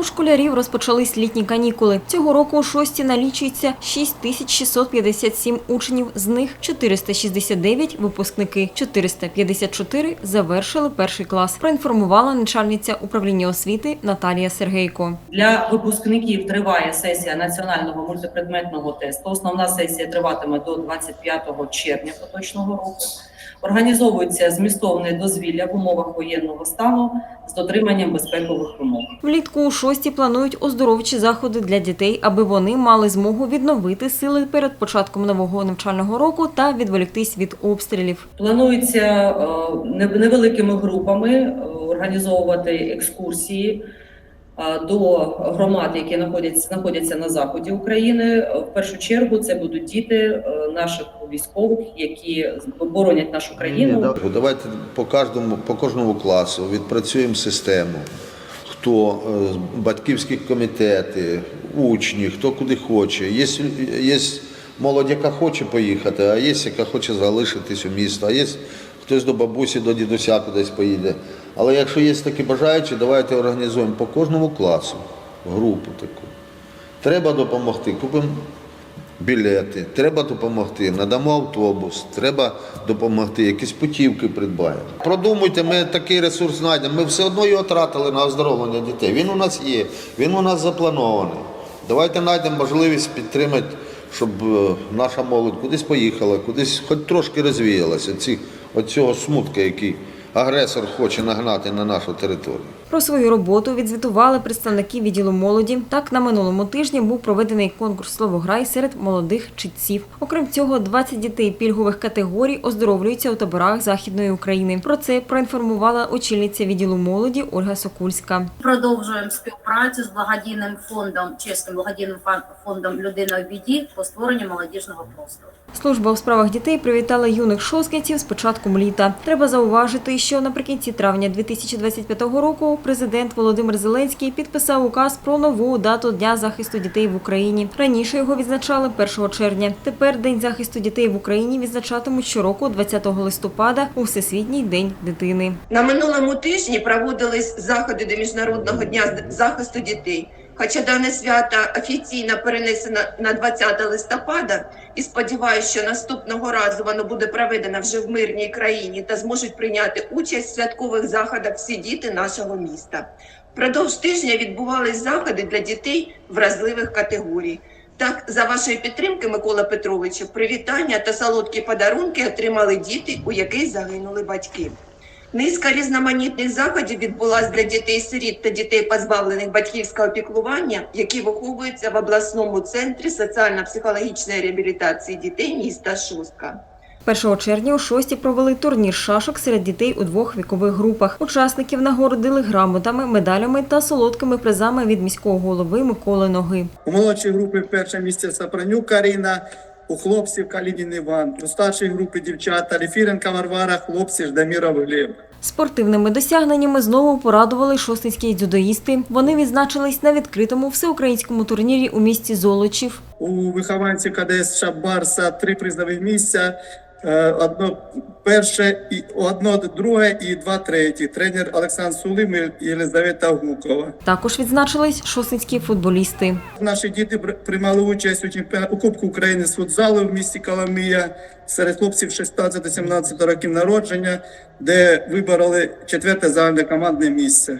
У школярів розпочались літні канікули. Цього року у шості налічується 6657 учнів, з них 469 – випускники, 454 – завершили перший клас. Проінформувала начальниця управління освіти Наталія Сергейко. Для випускників триває сесія національного мультипредметного тесту. Основна сесія триватиме до 25 червня поточного року. Організовується змістовне дозвілля в умовах воєнного стану з дотриманням безпекових вимог. Влітку у шості планують оздоровчі заходи для дітей, аби вони мали змогу відновити сили перед початком нового навчального року та відволіктись від обстрілів. Планується е, невеликими групами е, організовувати екскурсії е, до громад, які знаходяться, знаходяться на заході України. В першу чергу це будуть діти наших військових, які боронять нашу країну. Давайте по кожному, по кожному класу відпрацюємо систему. Хто е, батьківські комітети, учні, хто куди хоче. Є, є молодь, яка хоче поїхати, а є, яка хоче залишитись у місто, а є хтось до бабусі, до дідуся кудись поїде. Але якщо є такі бажаючі, давайте організуємо по кожному класу групу таку. Треба допомогти, купимо білети, треба допомогти, надамо автобус, треба допомогти, якісь путівки придбаємо. Продумуйте, ми такий ресурс знайдемо. Ми все одно його тратили на оздоровлення дітей. Він у нас є, він у нас запланований. Давайте знайдемо можливість підтримати, щоб е, наша молодь кудись поїхала, кудись хоч трошки розвіялася. Ці, от цього смутка, який агресор хоче нагнати на нашу територію. Про свою роботу відзвітували представники відділу молоді. Так, на минулому тижні був проведений конкурс «Словограй» серед молодих читців. Окрім цього, 20 дітей пільгових категорій оздоровлюються у таборах Західної України. Про це проінформувала очільниця відділу молоді Ольга Сокульська. Продовжуємо співпрацю з благодійним фондом, чеським благодійним фондом Людина в біді по створенню молодіжного простору. Служба у справах дітей привітала юних шосткинців з початком літа. Треба зауважити, що наприкінці травня 2025 року президент Володимир Зеленський підписав указ про нову дату Дня захисту дітей в Україні. Раніше його відзначали 1 червня. Тепер День захисту дітей в Україні відзначатимуть щороку 20 листопада у Всесвітній день дитини. На минулому тижні проводились заходи до Міжнародного дня захисту дітей. Хоча дане свято офіційно перенесено на 20 листопада, і сподіваюся, що наступного разу воно буде проведено вже в мирній країні та зможуть прийняти участь в святкових заходах всі діти нашого міста. Впродовж тижня відбувались заходи для дітей вразливих категорій. Так, за вашої підтримки, Микола Петровичу, привітання та солодкі подарунки отримали діти, у яких загинули батьки. Низка різноманітних заходів відбулась для дітей-сиріт та дітей, позбавлених батьківського піклування, які виховуються в обласному центрі соціально-психологічної реабілітації дітей міста Шостка. 1 червня у шості провели турнір шашок серед дітей у двох вікових групах. Учасників нагородили грамотами, медалями та солодкими призами від міського голови Миколи Ноги. У молодшій групі перше місце Сапранюк Каріна, у хлопців Калінін Іван, у старшій групі дівчата Ліфіренка Варвара, хлопці Ждаміров Глеб. Спортивними досягненнями знову порадували шостинські дзюдоїсти. Вони відзначились на відкритому всеукраїнському турнірі у місті Золочів. У вихованців КДС Шабарса три призові місця. Е, Одно перше, і одно друге і два треті. Тренер Олександр Сулим і Єлизавета Гукова. Також відзначились шостинські футболісти. Наші діти приймали участь у чемпіонаті у Кубку України з футзалу в місті Коломия серед хлопців 16-17 років народження, де вибороли четверте загальне командне місце.